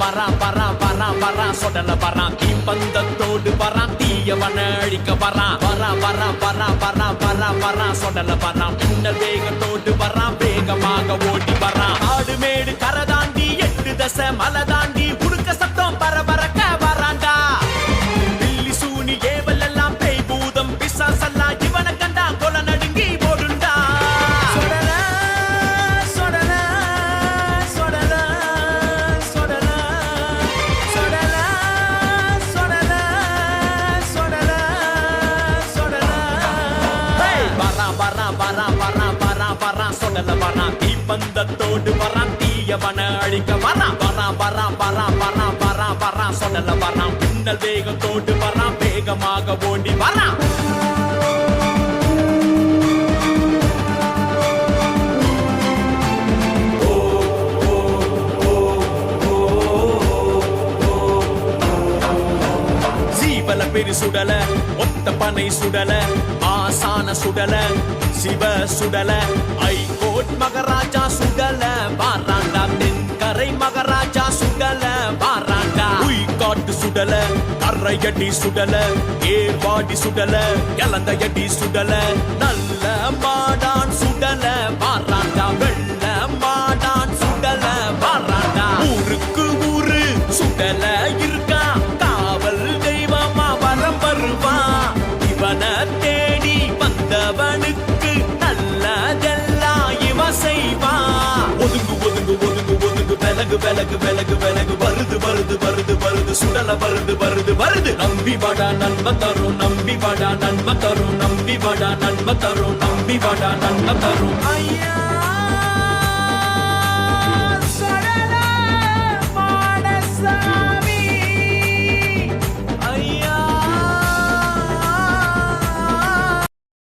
வரான் வரான் வரான் வரான் சொடல வரான் தீப்பந்தத்தோடு வரான் தீயவன அழிக்க வரான் வரான் வரான் வரான் வரான் வரான் வரான் சொடல வரான் மின்னல் வேகத்தோடு வரான் வேகமாக ஓடி வரான் வரான் வரான் வரான் வரான் சொன்னல வரான் தீப்பந்தத்தோடு வரான் தீயவன அழிக்க வரான் வரான் வரான் வரான் வரான் வரான் வரான் சொன்னல வரான் பின்னல் வேகத்தோடு வரான் வேகமாக ஓடி வரான் சிவல பெரு சுடல ஒத்த பனை சுடல ஆசான சுடல சிவ சுடல. ஐகோட் மகராஜா சுடல பாராண்டா தென்கரை மகராஜா சுடல பாராண்டா உய்காட்டு சுடல கரையடி சுடல ஏர்வாடி சுடல எலந்தையடி சுடல. நல்ல மாடான் சுடல பாராண்டா வெள்ள மாடான் சுடல பாராண்டா ஊருக்கு ஊரு சுடல விலகு விலகு வருது வருது வருது வருது. சுடல வருது வருது வருது. நம்பி வாடா நண்ப தரும். நம்பி வாடா நண்ப தரும். நம்பி வாடா நண்ப தரும். நம்பி வாடா நண்ப தரும். ஐயா.